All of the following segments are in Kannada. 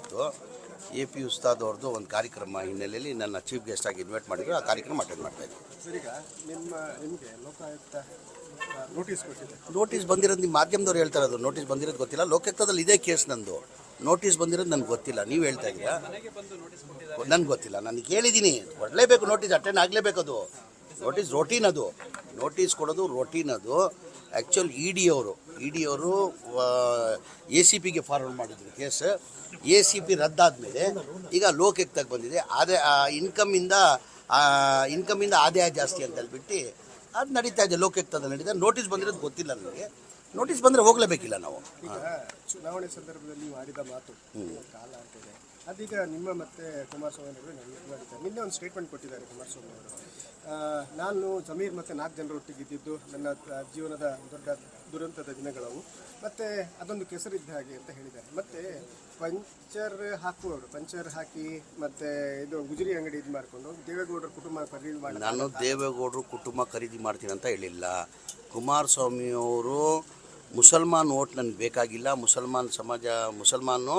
ಇತ್ತು ಎ ಪಿ ಉಸ್ತಾದ್ ಅವ್ರದ್ದು ಒಂದು ಕಾರ್ಯಕ್ರಮ ಹಿನ್ನೆಲೆಯಲ್ಲಿ ನನ್ನ ಚೀಫ್ ಗೆಸ್ಟ್ ಆಗಿ ಇನ್ವೈಟ್ ಮಾಡಿದ್ರು ಆ ಕಾರ್ಯಕ್ರಮ ಅಟೆಂಡ್ ಮಾಡ್ತಾ ಇದ್ದೆ. ನಿಮ್ಮ ನಿಮಗೆ ಲೋಕಾಯುಕ್ತ ನೋಟಿಸ್ ಕೊಟ್ಟಿದೆ. ನೋಟಿಸ್ ಬಂದಿರೋದು ನಿಮ್ಮ ಮಾಧ್ಯಮದವ್ರು ಹೇಳ್ತಾರೆ ಅದು. ನೋಟಿಸ್ ಬಂದಿರೋದು ಗೊತ್ತಿಲ್ಲ. ಲೋಕಾಯುಕ್ತದಲ್ಲಿ ಇದೇ ಕೇಸ್ ನಂದು. ನೋಟಿಸ್ ಬಂದಿರೋದು ನನಗೆ ಗೊತ್ತಿಲ್ಲ. ನೀವು ಹೇಳ್ತಾ ಇದ್ದೀರಾ? ನನಗೆ ಗೊತ್ತಿಲ್ಲ. ನಾನು ಕೇಳಿದ್ದೀನಿ ಕೊಡಲೇಬೇಕು ನೋಟಿಸ್ ಅಟೆಂಡ್ ಆಗಲೇಬೇಕು ಅದು ನೋಟಿಸ್ ರೊಟೀನ್ ಅದು. ನೋಟಿಸ್ ಕೊಡೋದು ರೊಟೀನ್ ಅದು. ಆ್ಯಕ್ಚುಲ್ ಇ ಡಿ ಅವರು. ಇ ಡಿ ಅವರು ಎ ಸಿ ಪಿಗೆ ಫಾರ್ವರ್ಡ್ ಮಾಡಿದ್ರು ಕೇಸ್. ಎ ಸಿ ಪಿ ರದ್ದಾದಮೇಲೆ ಈಗ ಲೋಕಯುಕ್ತಕ್ಕೆ ಬಂದಿದೆ. ಅದೇ ಇನ್ಕಮಿಂದ ಇನ್ಕಮಿಂದ ಆದಾಯ ಜಾಸ್ತಿ ಅಂತ ಹೇಳ್ಬಿಟ್ಟು ಅದು ನಡೀತಾ ಇದೆ. ಲೋಕಾಯುಕ್ತದಲ್ಲಿ ನಡೀತಾ ನೋಟಿಸ್ ಬಂದಿರೋದು ಗೊತ್ತಿಲ್ಲ ನನಗೆ. ನೋಟಿಸ್ ಬಂದರೆ ಹೋಗಲೇಬೇಕಿಲ್ಲ ನಾವು. ಚುನಾವಣೆ ಸಂದರ್ಭದಲ್ಲಿ ನೀವು ಆಡಿದ ಮಾತು ಕಾಲ ಅದೀಗ ನಿಮ್ಮ ಮತ್ತೆ ಕುಮಾರಸ್ವಾಮಿ ಅವರು ನಿನ್ನೆ ಒಂದು ಸ್ಟೇಟ್ಮೆಂಟ್ ಕೊಟ್ಟಿದ್ದಾರೆ ಕುಮಾರಸ್ವಾಮಿ ಅವರು. ಆ, ನಾನು ಜಮೀರ್ ಮತ್ತು ನಾಲ್ಕು ಜನರೊಟ್ಟಿಗೆ ಇದ್ದಿದ್ದು ನನ್ನ ಜೀವನದ ದೊಡ್ಡ ದುರಂತದ ದಿನಗಳವು. ಮತ್ತು ಅದೊಂದು ಕೆಸರಿದ್ದ ಹಾಗೆ ಅಂತ ಹೇಳಿದ್ದಾರೆ. ಮತ್ತು ಪಂಚರ್ ಹಾಕುವವರು ಪಂಚರ್ ಹಾಕಿ ಮತ್ತು ಇದು ಗುಜರಿ ಅಂಗಡಿ ಇದು ಮಾಡಿಕೊಂಡು ದೇವೇಗೌಡರ ಕುಟುಂಬ ಖರೀದಿ ಮಾಡಿ ನಾನು ದೇವೇಗೌಡರು ಕುಟುಂಬ ಖರೀದಿ ಮಾಡ್ತೀನಿ ಅಂತ ಹೇಳಿಲ್ಲ. ಕುಮಾರಸ್ವಾಮಿಯವರು ಮುಸಲ್ಮಾನ್ ಓಟ್ ನನಗೆ ಬೇಕಾಗಿಲ್ಲ. ಮುಸಲ್ಮಾನ್ ಸಮಾಜ ಮುಸಲ್ಮಾನು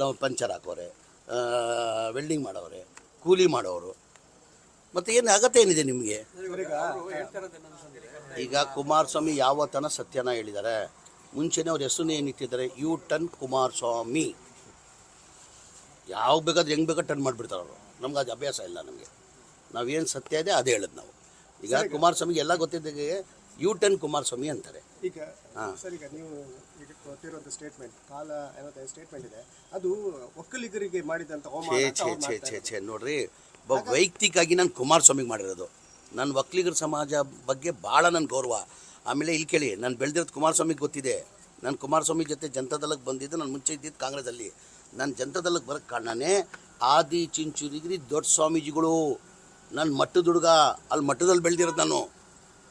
ನಾವು ಪಂಚರ್ ಹಾಕೋರೆ ವೆಲ್ಡಿಂಗ್ ಮಾಡೋರೆ ಕೂಲಿ ಮಾಡೋರು ಮತ್ತು ಏನು ಅಗತ್ಯ ಏನಿದೆ ನಿಮಗೆ? ಈಗ ಕುಮಾರಸ್ವಾಮಿ ಯಾವ ತನ ಸತ್ಯನ ಹೇಳಿದ್ದಾರೆ ಮುಂಚೆನೇ ಅವ್ರ ಹೆಸರು ಏನಿಟ್ಟಿದ್ದಾರೆ ಯು ಟನ್ ಕುಮಾರಸ್ವಾಮಿ. ಯಾವ ಬೇಕಾದ್ರೆ ಹೆಂಗೆ ಬೇಕಾದ್ರೆ ಟನ್ ಮಾಡಿಬಿಡ್ತಾರೆ ಅವರು. ನಮ್ಗೆ ಅದು ಅಭ್ಯಾಸ ಇಲ್ಲ ನಮಗೆ. ನಾವೇನು ಸತ್ಯ ಇದೆ ಅದೇ ಹೇಳೋದು ನಾವು. ಈಗ ಕುಮಾರಸ್ವಾಮಿಗೆ ಎಲ್ಲ ಗೊತ್ತಿದ್ದಾಗೆ ಯು ಟನ್ ಕುಮಾರಸ್ವಾಮಿ ಅಂತಾರೆ. ಈಗ ಸರ್ ಈಗ ನೀವು ಈಗ ಕೊಟ್ಟಿರುವಂಥ ಸ್ಟೇಟ್ಮೆಂಟ್ ಕಾಲ ಏನಂತ ಸ್ಟೇಟ್ಮೆಂಟ್ ಇದೆ. ಅದು ಒಕ್ಕಲಿಗರಿಗೆ ಅವಮಾನ ಛೇ ಛೇ ಛೇ ಛೇ ಛೇ ನೋಡ್ರಿ ಒಬ್ಬ ವೈಯಕ್ತಿಕವಾಗಿ ನಾನು ಕುಮಾರಸ್ವಾಮಿಗೆ ಮಾಡಿರೋದು. ನನ್ನ ಒಕ್ಕಲಿಗರ ಸಮಾಜ ಬಗ್ಗೆ ಭಾಳ ನನ್ನ ಗೌರವ. ಆಮೇಲೆ ಇಲ್ಲಿ ಕೇಳಿ ನಾನು ಬೆಳೆದಿರೋದು ಕುಮಾರಸ್ವಾಮಿಗೆ ಗೊತ್ತಿದೆ. ನಾನು ಕುಮಾರಸ್ವಾಮಿ ಜೊತೆ ಜನತಾದಳಕ್ಕೆ ಬಂದಿದ್ದು ನಾನು ಮುಂಚೆ ಇದ್ದಿದ್ದು ಕಾಂಗ್ರೆಸ್ಸಲ್ಲಿ. ನಾನು ಜನತಾದಳಕ್ಕೆ ಬರೋಕ್ಕೆ ಕಾರಣನೇ ಆದಿ ಚಿಂಚುರಿಗಿರಿ ದೊಡ್ಡ ಸ್ವಾಮೀಜಿಗಳು. ನನ್ನ ಮಟ್ಟದ ಹುಡುಗ ಅಲ್ಲಿ ಮಟ್ಟದಲ್ಲಿ ಬೆಳೆದಿರೋದು ನಾನು.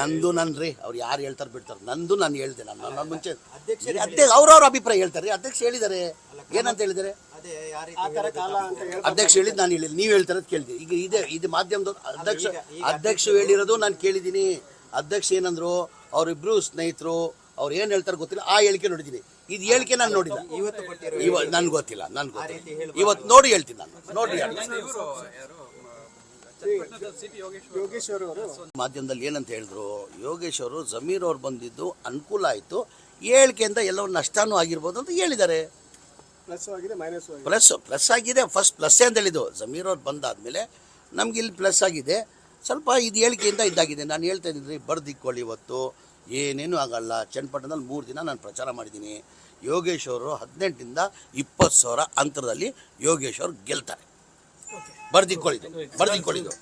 ನಂದು ನನ್ರಿ ಅವ್ರು ಯಾರು ಹೇಳ್ತಾರೆ ಬಿಡ್ತಾರೆ. ನಂದು ನಾನು ಹೇಳ್ದೆ ನಾನು ನನ್ನ ಮುಂಚೆ ಅಧ್ಯಕ್ಷರು ಅಧ್ಯಕ್ಷ ಅವ್ರವ್ರ ಅಭಿಪ್ರಾಯ ಹೇಳ್ತಾರೆ. ಅಧ್ಯಕ್ಷ ಹೇಳಿದ್ದಾರೆ ಏನಂತ ಹೇಳಿದ್ದಾರೆ ಅಂತ ಅಧ್ಯಕ್ಷ ಹೇಳಿದ್ ನಾನು ಹೇಳಿಲ್ಲ ನೀವು ಹೇಳ್ತಾರ ಕೇಳಿದೆ. ಈಗ ಇದೆ ಇದು ಮಾಧ್ಯಮದವ್ರು ಅಧ್ಯಕ್ಷ ಅಧ್ಯಕ್ಷ ಹೇಳಿರೋದು ನಾನು ಕೇಳಿದ್ದೀನಿ ಅಧ್ಯಕ್ಷ ಏನಂದ್ರು ಅವರಿಬ್ರು ಸ್ನೇಹಿತರು ಅವ್ರು ಏನು ಹೇಳ್ತಾರೆ ಗೊತ್ತಿಲ್ಲ. ಆ ಹೇಳಿಕೆ ನೋಡಿದೀನಿ. ಇದು ಹೇಳಿಕೆ ನಾನು ನೋಡಿಲ್ಲ. ಇವತ್ತು ನನ್ಗೆ ಗೊತ್ತಿಲ್ಲ ನನ್ಗೆ ಗೊತ್ತಿಲ್ಲ. ಇವತ್ತು ನೋಡಿ ಹೇಳ್ತೀನಿ ನಾನು. ನೋಡಿ ಯೋಗೇಶ್ವರ್ ಅವರು ಮಾಧ್ಯಮದಲ್ಲಿ ಏನಂತ ಹೇಳಿದ್ರು ಯೋಗೇಶ್ ಅವರು ಜಮೀರ್ ಅವ್ರು ಬಂದಿದ್ದು ಅನುಕೂಲ ಆಯಿತು ಹೇಳಿಕೆಯಿಂದ ಎಲ್ಲವೂ ನಷ್ಟನೂ ಆಗಿರ್ಬೋದು ಅಂತ ಹೇಳಿದ್ದಾರೆ. ಪ್ಲಸ್ ಆಗಿದೆ ಮೈನಸ್ ಆಗಿದೆ. ಪ್ಲಸ್ ಪ್ಲಸ್ ಆಗಿದೆ. ಫಸ್ಟ್ ಪ್ಲಸ್ ಅಂತ ಹೇಳಿದ್ದು. ಜಮೀರ್ ಅವ್ರು ಬಂದಾದಮೇಲೆ ನಮ್ಗೆ ಇಲ್ಲಿ ಪ್ಲಸ್ ಆಗಿದೆ. ಸ್ವಲ್ಪ ಇದು ಹೇಳಿಕೆಯಿಂದ ಇದ್ದಾಗಿದೆ ನಾನು ಹೇಳ್ತಾ ಇದ್ದೀನಿ ರೀ ಬರ್ದಿಕ್ಕೊಳ್ಳಿ ಇವತ್ತು. ಏನೇನು ಆಗಲ್ಲ. ಚನ್ನಪಟ್ಟಣದಲ್ಲಿ ಮೂರು ದಿನ ನಾನು ಪ್ರಚಾರ ಮಾಡಿದ್ದೀನಿ. ಯೋಗೇಶ್ ಅವರು ಹದಿನೆಂಟರಿಂದ ಇಪ್ಪತ್ತು ಸಾವಿರ ಅಂತರದಲ್ಲಿ ಯೋಗೇಶ್ ಅವರು ಗೆಲ್ತಾರೆ. ಬರ್ದಿಕ್ಕೊಳ್ಳಿದ್ದು ಬರ್ದಿಕ್ಕೊಳ್ಳಿದ್ದು